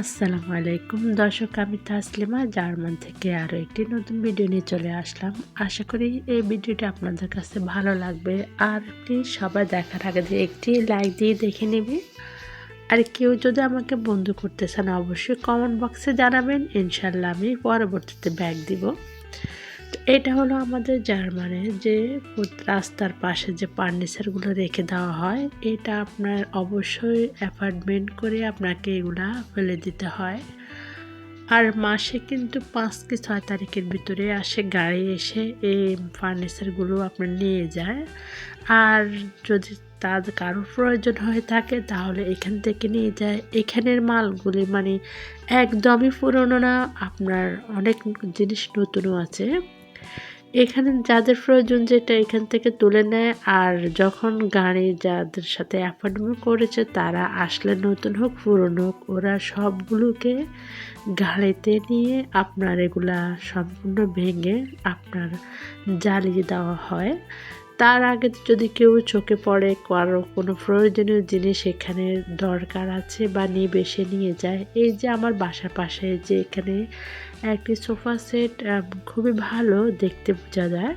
আসসালামু আলাইকুম। দর্শক, আমি তাসলিমা। জার্মান থেকে আরও একটি নতুন ভিডিও নিয়ে চলে আসলাম। আশা করি এই ভিডিওটি আপনাদের কাছে ভালো লাগবে। আর প্লিজ সবাই দেখার আগে একটি লাইক দিয়ে দেখে নেবে আর কেউ যদি আমাকে বন্ধু করতে চান, অবশ্যই কমেন্ট বক্সে জানাবেন। ইনশাল্লাহ আমি পরবর্তীতে ব্যাগ দিব। এটা হলো আমাদের জার্মানে যে রাস্তার পাশে যে ফার্নিচারগুলো রেখে দেওয়া হয়, এটা আপনার অবশ্যই অ্যাপার্টমেন্ট করে আপনাকে এগুলা ফেলে দিতে হয়। আর মাসে কিন্তু পাঁচ কি ছয় তারিখের ভিতরে আসে গাড়ি এসে এই ফার্নিচারগুলো আপনার নিয়ে যায়। আর যদি তার কারোর প্রয়োজন হয়ে থাকে তাহলে এখান থেকে নিয়ে যায়। এখানের মালগুলি মানে একদমই পুরনো না, আপনার অনেক জিনিস নতুনও আছে। এখানে যাদের প্রয়োজন যেটা এখান থেকে তুলে নেয়, আর যখন গাড়ি যাদের সাথে অ্যাপয়েন্টমেন্ট করেছে, তারা আসলে নতুন হোক, পুরনো হোক, ওরা সবগুলোকে গাড়িতে নিয়ে আপনার এগুলা সম্পূর্ণ ভেঙে আপনার জ্বালিয়ে দেওয়া হয়। তার আগে যদি কেউ চোখে পড়ে, কারও কোনো প্রয়োজনীয় জিনিস এখানে দরকার আছে বা নিয়ে বেশি নিয়ে যায়, এই যে আমার বাসার পাশে যে এখানে একটি সোফা সেট খুবই ভালো দেখতে বোঝা যায়।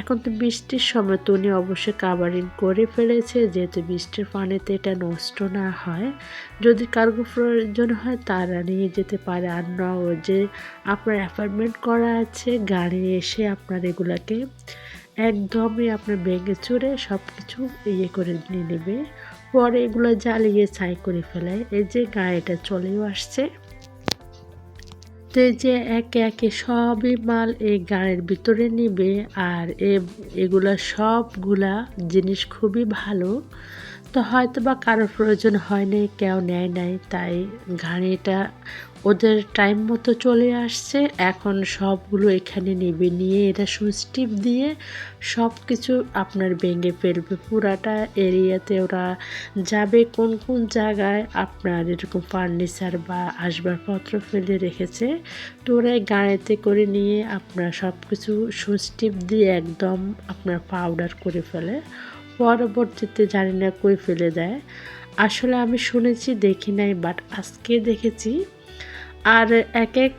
এখন তো বৃষ্টির সময় তো উনি অবশ্যই কাভারিং করে ফেলেছে, যেহেতু বৃষ্টির পানিতে এটা নষ্ট না হয়। যদি কার্গো প্রয়োজন হয়, তারা নিয়ে যেতে পারে। আর না যে আপনার অ্যাপার্টমেন্ট করা আছে, গাড়ি এসে আপনার এগুলাকে একদমই আপনার ভেঙে চড়ে সব কিছু ইয়ে করে নিয়ে নেবে। পরে এগুলো জ্বালিয়ে ছাই করে ফেলে। এই যে গায়েটা চলেও আসছে। তো এই যে একে একে সবই মাল এই গাড়ির ভিতরে নিবে। আর এগুলা সবগুলা জিনিস খুবই ভালো। তো হয়তো বা কারোর প্রয়োজন হয় নাই কেউ নেয় নাই, তাই গাড়িটা ওদের টাইম মতো চলে আসছে। এখন সবগুলো এখানে নেবে, নিয়ে এটা সুস্টিপ দিয়ে সব কিছু আপনার ভেঙে ফেলবে। পুরাটা এরিয়াতে ওরা যাবে কোন কোন জায়গায়, আপনার এরকম ফার্নিচার বা আসবাবপত্র ফেলে রেখেছে, তো ওরা গাড়িতে করে নিয়ে আপনার সব কিছু সুস্টিপ দিয়ে একদম আপনার পাউডার করে ফেলে। পরবর্তীতে জানি না কই ফেলে দেয়। আসলে আমি শুনেছি, দেখি নাই বাট আজকে দেখেছি। আর এক এক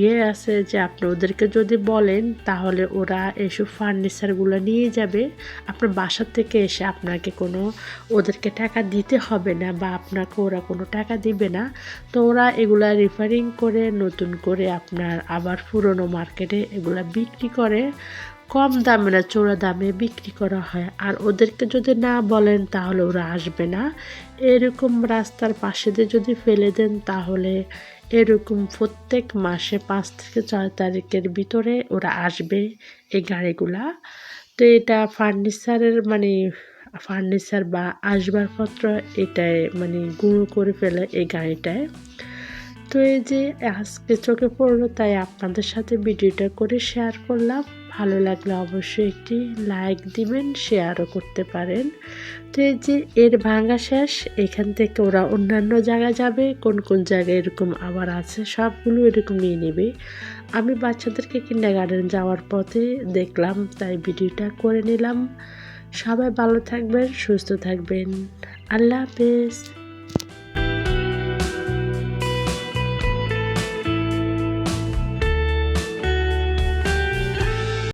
ইয়ে আছে যে আপনি ওদেরকে যদি বলেন, তাহলে ওরা এসব ফার্নিচারগুলো নিয়ে যাবে। আপনার বাসার থেকে এসে আপনাকে কোনো ওদেরকে টাকা দিতে হবে না বা আপনাকে ওরা কোনো টাকা দিবে না। তো ওরা এগুলা রিফারিং করে, নতুন করে আপনার আবার পুরনো মার্কেটে এগুলা বিক্রি করে। কম দামে না চোরা দামে বিক্রি করা হয়। আর ওদেরকে যদি না বলেন তাহলে ওরা আসবে না। এরকম রাস্তার পাশে দিয়ে যদি ফেলে দেন তাহলে এরকম প্রত্যেক মাসে পাঁচ থেকে ছয় তারিখের ভিতরে ওরা আসবে এই গাড়িগুলা। তো এটা ফার্নিচারের মানে ফার্নিচার বা আসবাবপত্র এটাই মানে গুঁড়ো করে ফেলে এই গাড়িটায়। তো এই যে আজকে চোখে পড়ল তাই আপনাদের সাথে ভিডিওটা করে শেয়ার করলাম। ভালো লাগলে অবশ্যই একটি লাইক দিবেন শেয়ারও করতে পারেন। তো এই যে এর ভাঙা শেষ, এখান থেকে ওরা অন্যান্য জায়গায় যাবে, কোন কোন জায়গায় এরকম আবার আছে, সবগুলো এরকম নিয়ে নেবে। আমি বাচ্চাদেরকে কিন্ডার গার্ডেন যাওয়ার পথে দেখলাম, তাই ভিডিওটা করে নিলাম। সবাই ভালো থাকবেন, সুস্থ থাকবেন। আল্লাহ হাফেজ।